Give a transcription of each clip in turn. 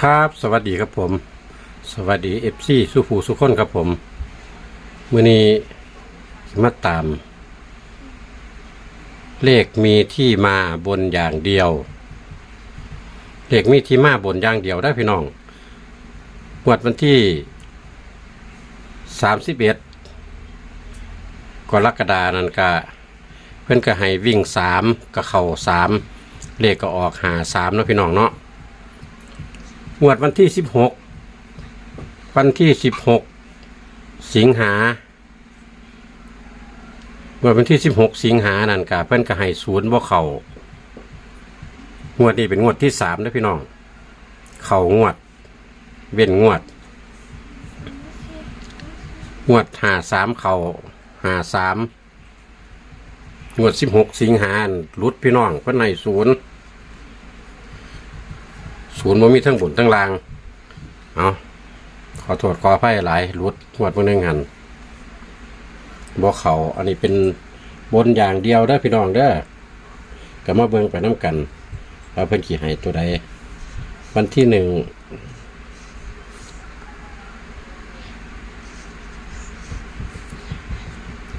ครับ สวัสดีครับผม สวัสดีเอฟซีสุภูสุคนครับผมมื่อนี้มาตาม เลขมีที่มาบนอย่างเดียว เลขมีที่มาบนอย่างเดียวได้พี่น้องงวดวันที่สามสิบเอ็ดกรกฎานันก็เพื่อนก็ให้วิ่งสามก็เข่าสามเลขก็ออกหาสามเนาะพี่น้องเนาะ งวดวันที่สิบหกวันที่สิบหกสิงหางวดวันที่สิบหกสิงหานั่นกะเพิ่นก็ให้ศูนย์บ่เขางวดนี้เป็นงวดที่สามนะพี่น้อง เข่างวด เว้นงวด งวดหาสามเข่าหาสามงวดสิบหกสิงหารุดพี่น้องเพิ่นให้ศูนย์ ศูนย์บ่มีทั้งบุญทั้งลาง เอาขอโทษขออภัยหลายรุดงวดเมื่อนึงหันบ่เขาอันนี้เป็นบนอย่างเดียวเด้พี่น้องเด้อก็มาเบิ่งไปน้ำกันว่าเพิ่นขี่ให้ตัวใดวันที่หนึ่ง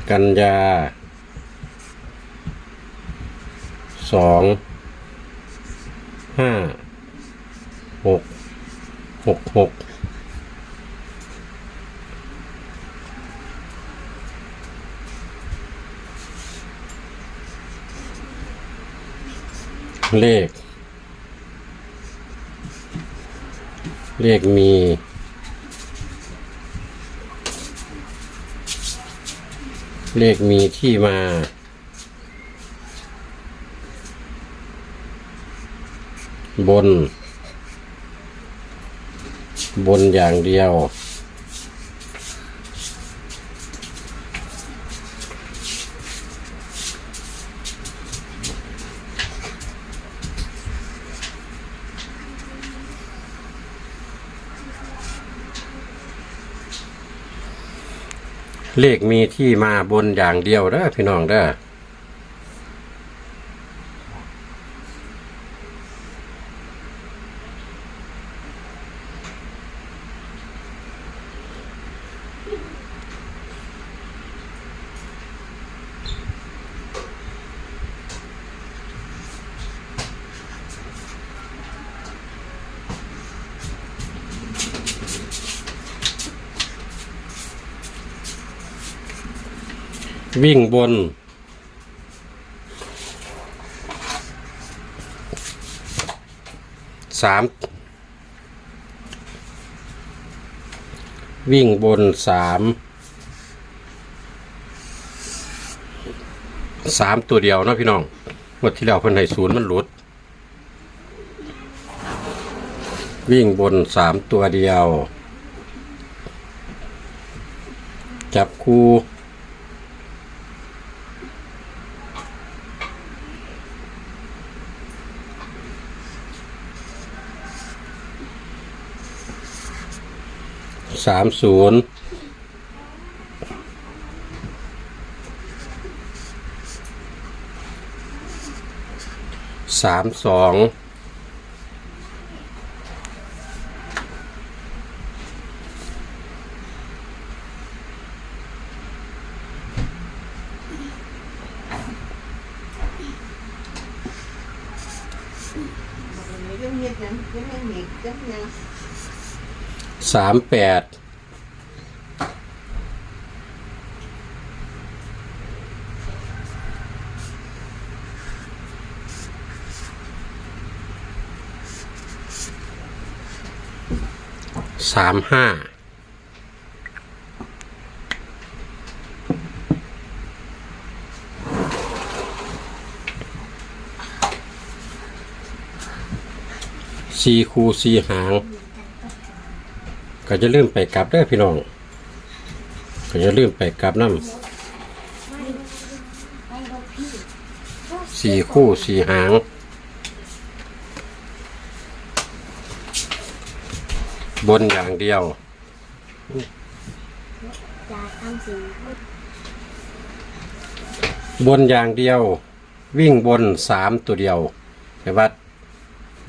กันยาสองห้า หกหกหกเลข เลขมีเลขมีที่มา บน บนอย่างเดียว เลขมีที่มาบนอย่างเดียวเด้อพี่น้องเด้อ วิ่งบน สาม วิ่งบนสาม สามตัวเดียวนะพี่น้องงวดที่แล้วเพิ่นให้ศูนย์มันหลุด วิ่งบนสามตัวเดียว จับคู่ สามศูนย์สามสองยังเงีจังยังเงียบยัง สามแปดสามห้าสี่คูสี่หาง ก็จะลืมไปกลับเด้อพี่น้อง ก็จะลืมไปกลับน้ำสี่คู่สี่หาง บนอย่างเดียวบนอย่างเดียว วิ่งบนสามตัวเดียวแต่ว่า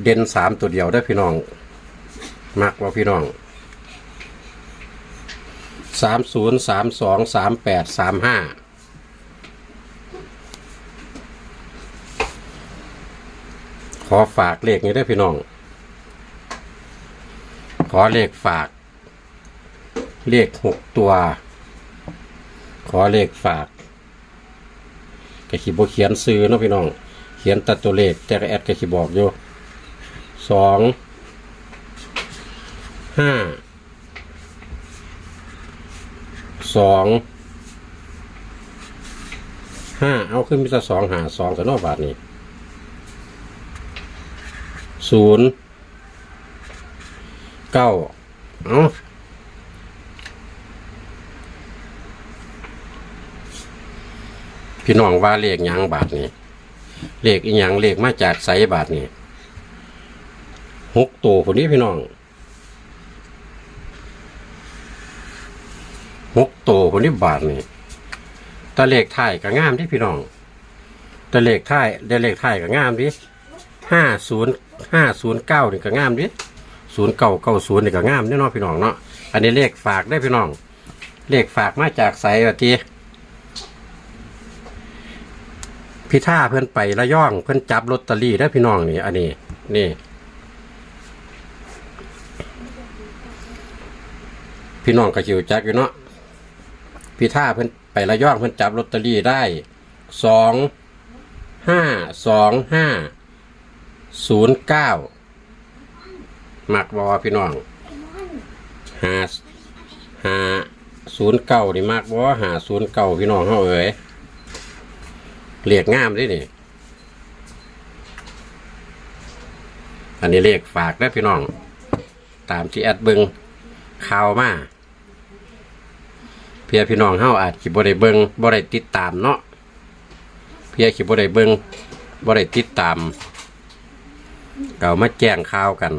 เด่นสามตัวเดียวได้พี่น้อง มักว่าพี่น้อง สามศูนย์สามสองสามแปดสามห้าขอฝากเลขนี้ได้พี่น้อง ขอเลขฝาก เลขหกตัว ขอเลขฝากกะขีบเขียนซื้อเนาะพี่น้อง เขียนตัดตัวเลขแต่แอดกะขีบอกอยู่สองห้า สองห้าเอาขึ้นมิตรสองหาสองแต่นอกบาทนี้ศูนย์เก้าเอาพี่น้องว่าเลขยังบาทนี้เลขอีหยังเลขมาจากไสบาทนี้หกตัวคนนี้พี่น้อง หกตัวคนนี้บาทนี่ตะเลขไทยก็งามที่พี่น้องตะเลขไทยได้เลขไทยก็งามดิห้าศูนย์ห้าศูนย์เก้านี่ก็งามดิศูนย์เก้าเก้าศูนย์นี่ก็งามแน่นอนพี่น้องเนาะอันนี้เลขฝากได้พี่น้อง เลขฝากมาจากไสวะทีพี่ท่าเพื่อนไประย่องเพื่อนจับลอตเตอรี่ได้พี่น้องนี่ อันนี้ นี่ พี่น้องก็จิวจักอยู่เนาะ พี่ท่าเพื่นไประยองเพื่นจับลอตเตอรี่ได้สองห้าสองห้าศูนย์เก้ามักบอพี่น้องหาหาศูนย์เก้านี่มักบอหาศูนย์เก้าพี่น้องเฮาเอ๋ยเรียกงามด้วยนี่อันนี้เรียกฝากได้พี่น้อง ตามที่แอดเบิงข่าวมา เพียพี่น้องเฮาอาจสิบ่ได้เบิงบ่ได้ติดตามเนาะเพียสิบ่ได้เบิงบ่ได้ติดตามเก่ามาแจ้งข่าวกัน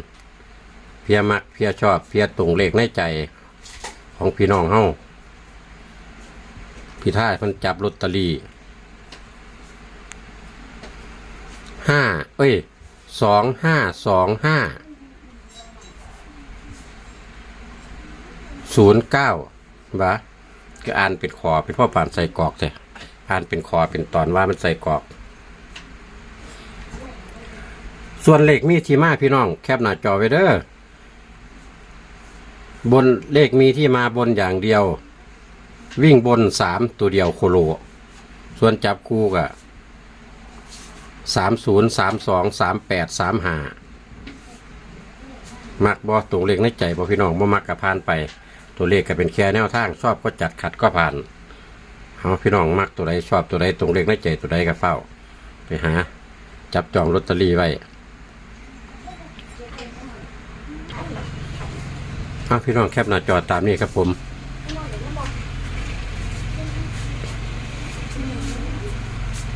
เพียมักเพียชอบเพียตรงเลขในใจของพี่น้องเฮาพี่ท่าเพิ่นจับลอตเตอรี่ห้าเอ้ยสองห้าสองห้าศูนย์เก้าบะ ก็อ่านเป็นขอเป็นพ่อป่านใส่กรอกแต่อ่านเป็นขอเป็นตอนว่ามันใส่กรอก ส่วนเลขมีที่มาพี่น้อง แคปหน้าจอไว้เด้อบนเลขมีที่มาบนอย่างเดียว วิ่งบนสามตัวเดียวโคโล ส่วนจับคู่กะสามศูนย์สามสองสามแปดสามห้ามักบอตัวเลขในใจบอพี่น้องบ่มักกับผ่านไป ตัวเลขก็เป็นแค่แนวทางชอบก็จัดขัดก็ผ่านเอาพี่น้องมักตัวใดชอบตัวใดตรงเลขในใจตัวใดก็เฝ้า ไปหา จับจองลอตเตอรี่ไว้เอาพี่น้องแคปหน้าจอตามนี้ครับผม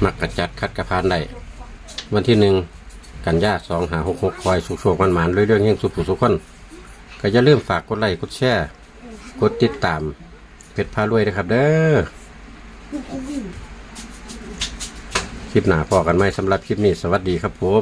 มักกระจัดคัดกระพานได้วันที่หนึ่งกันยาสองหาหกหกคอยสุกโชคมันหมานเรื่อยๆยังสุขสุขคน ก็จะเริ่าลืมฝากกดไลค์กดแชร์ กดติดตามเพชรพารวยนะครับ เด้อคลิปหนาพอกันไหมสำหรับคลิปนี้ สวัสดีครับผม